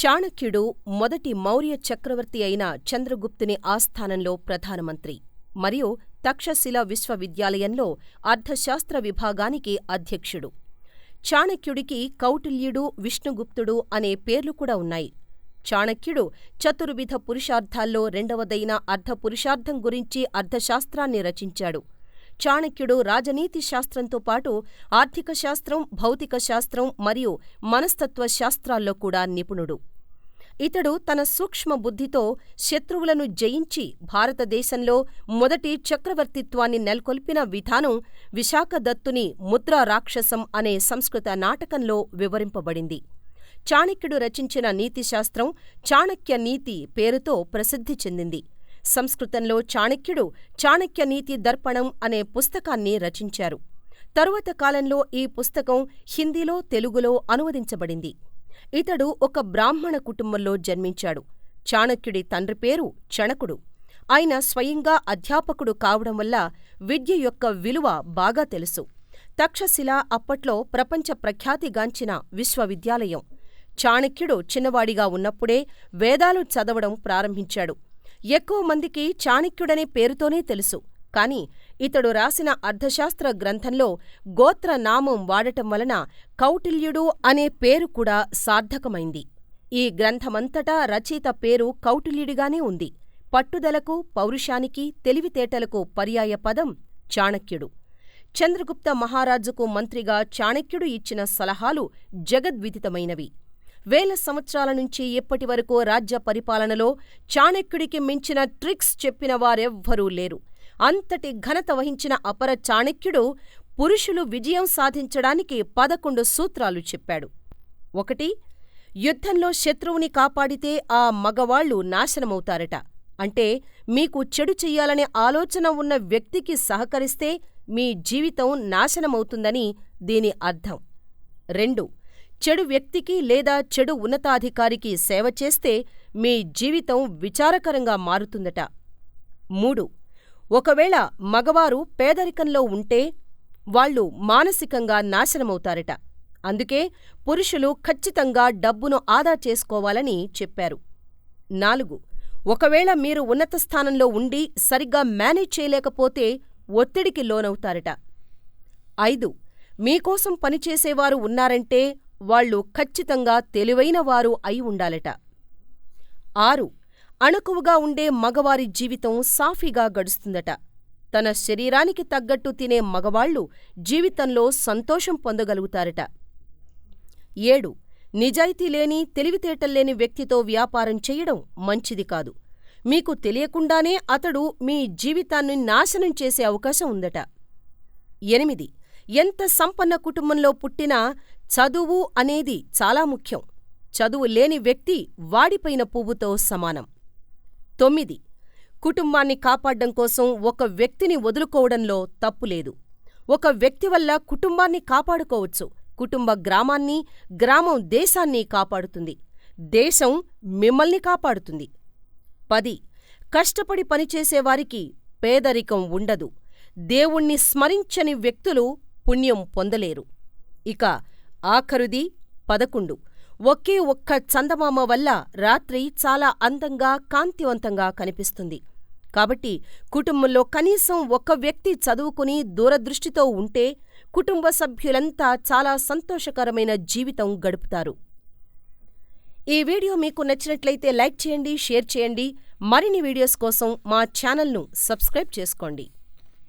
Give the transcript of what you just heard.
చాణక్యుడు మొదటి మౌర్య చక్రవర్తి అయిన చంద్రగుప్తుని ఆస్థానంలో ప్రధానమంత్రి మరియు తక్షశిల విశ్వవిద్యాలయంలో అర్థశాస్త్ర విభాగానికి అధ్యక్షుడు. చాణక్యుడికి కౌటిల్యుడు, విష్ణుగుప్తుడు అనే పేర్లు కూడా ఉన్నాయి. చాణక్యుడు చతుర్విధ పురుషార్థాల్లో రెండవదైన అర్థపురుషార్థం గురించి అర్థశాస్త్రాన్ని రచించాడు. చాణక్యుడు రాజనీతి శాస్త్రంతో పాటు ఆర్థిక శాస్త్రం, భౌతిక శాస్త్రం మరియు మనస్తత్వ శాస్త్రాల్లో కూడా నిపుణుడు. ఇతడు తన సూక్ష్మ బుద్ధితో శత్రువులను జయించి భారతదేశంలో మొదటి చక్రవర్తిత్వాన్ని నెలకొల్పిన విధానం విశాఖదత్తుని ముద్రా రాక్షసం అనే సంస్కృత నాటకంలో వివరింపబడింది. చాణక్యుడు రచించిన నీతిశాస్త్రం చాణక్య నీతి పేరుతో ప్రసిద్ధి చెందింది. సంస్కృతంలో చాణక్యుడు చాణక్య నీతి దర్పణం అనే పుస్తకాన్ని రచించారు. తరువాత కాలంలో ఈ పుస్తకం హిందీలో, తెలుగులో అనువదించబడింది. ఇతడు ఒక బ్రాహ్మణ కుటుంబంలో జన్మించాడు. చాణక్యుడి తండ్రి పేరు చణకుడు. ఆయన స్వయంగా అధ్యాపకుడు కావడం వల్ల విద్య యొక్క విలువ బాగా తెలుసు. తక్షశిల అప్పట్లో ప్రపంచ ప్రఖ్యాతిగాంచిన విశ్వవిద్యాలయం. చాణక్యుడు చిన్నవాడిగా ఉన్నప్పుడే వేదాలు చదవడం ప్రారంభించాడు. ఎక్కువ మందికి చాణక్యుడనే పేరుతోనే తెలుసు. కాని ఇతడు రాసిన అర్థశాస్త్ర గ్రంథంలో గోత్ర నామం వాడటం వలన కౌటిల్యుడు అనే పేరు కూడా సార్థకమైంది. ఈ గ్రంథమంతటా రచయిత పేరు కౌటిల్యుడిగానే ఉంది. పట్టుదలకు, పౌరుషానికి, తెలివితేటలకు పర్యాయ పదం చాణక్యుడు. చంద్రగుప్త మహారాజుకు మంత్రిగా చాణక్యుడు ఇచ్చిన సలహాలు జగద్విదితమైనవి. వేల సంవత్సరాల నుంచి ఇప్పటివరకు రాజ్య పరిపాలనలో చాణక్యుడికి మించిన ట్రిక్స్ చెప్పిన వారెవ్వరూ లేరు. అంతటి ఘనత వహించిన అపర చాణక్యుడు పురుషులు విజయం సాధించడానికి పదకొండు సూత్రాలు చెప్పాడు. ఒకటి యుద్ధంలో శత్రువుని కాపాడితే ఆ మగవాళ్ళు నాశనమవుతారట. అంటే మీకు చెడు చెయ్యాలనే ఆలోచన ఉన్న వ్యక్తికి సహకరిస్తే మీ జీవితం నాశనమవుతుందని దీని అర్థం. రెండు చెడు వ్యక్తికి లేదా చెడు ఉన్నతాధికారికి సేవ చేస్తే మీ జీవితం విచారకరంగా మారుతుందట. మూడు ఒకవేళ మగవారు పేదరికంలో ఉంటే వాళ్ళు మానసికంగా నాశనమవుతారట. అందుకే పురుషులు ఖచ్చితంగా డబ్బును ఆదా చేసుకోవాలని చెప్పారు. నాలుగు ఒకవేళ మీరు ఉన్నత స్థానంలో ఉండి సరిగ్గా మేనేజ్ చేయలేకపోతే ఒత్తిడికి లోనవుతారట. ఐదు మీకోసం పనిచేసేవారు ఉన్నారంటే వాళ్ళు ఖచ్చితంగా తెలివైనవారు అయి ఉండాలట. ఆరు అణకువగా ఉండే మగవారి జీవితం సాఫీగా గడుస్తుందట. తన శరీరానికి తగ్గట్టు తినే మగవాళ్ళు జీవితంలో సంతోషం పొందగలుగుతారట. ఏడు నిజాయితీలేని, తెలివితేటల్లేని వ్యక్తితో వ్యాపారం చెయ్యడం మంచిది కాదు. మీకు తెలియకుండానే అతడు మీ జీవితాన్ని నాశనం చేసే అవకాశం ఉందట. ఎనిమిది ఎంత సంపన్న కుటుంబంలో పుట్టినా చదువు అనేది చాలా ముఖ్యం. చదువు లేని వ్యక్తి వాడిపోయిన పువ్వుతో సమానం. తొమ్మిది కుటుంబాన్ని కాపాడడం కోసం ఒక వ్యక్తిని వదులుకోవడంలో తప్పులేదు. ఒక వ్యక్తి వల్ల కుటుంబాన్ని కాపాడుకోవచ్చు. కుటుంబ గ్రామాన్ని, గ్రామం దేశాన్ని కాపాడుతుంది. దేశం మిమ్మల్ని కాపాడుతుంది. పది కష్టపడి పనిచేసేవారికి పేదరికం ఉండదు. దేవుణ్ణి స్మరించని వ్యక్తులు పుణ్యం పొందలేరు. ఇక ఆఖరుది పదకొండు ఒకే ఒక్క చందమామ వల్ల రాత్రి చాలా అందంగా, కాంతివంతంగా కనిపిస్తుంది. కాబట్టి కుటుంబంలో కనీసం ఒక వ్యక్తి చదువుకుని దూరదృష్టితో ఉంటే కుటుంబ సభ్యులంతా చాలా సంతోషకరమైన జీవితం గడుపుతారు. ఈ వీడియో మీకు నచ్చినట్లయితే లైక్ చేయండి, షేర్ చేయండి. మరిన్ని వీడియోస్ కోసం మా ఛానల్ను సబ్స్క్రైబ్ చేసుకోండి.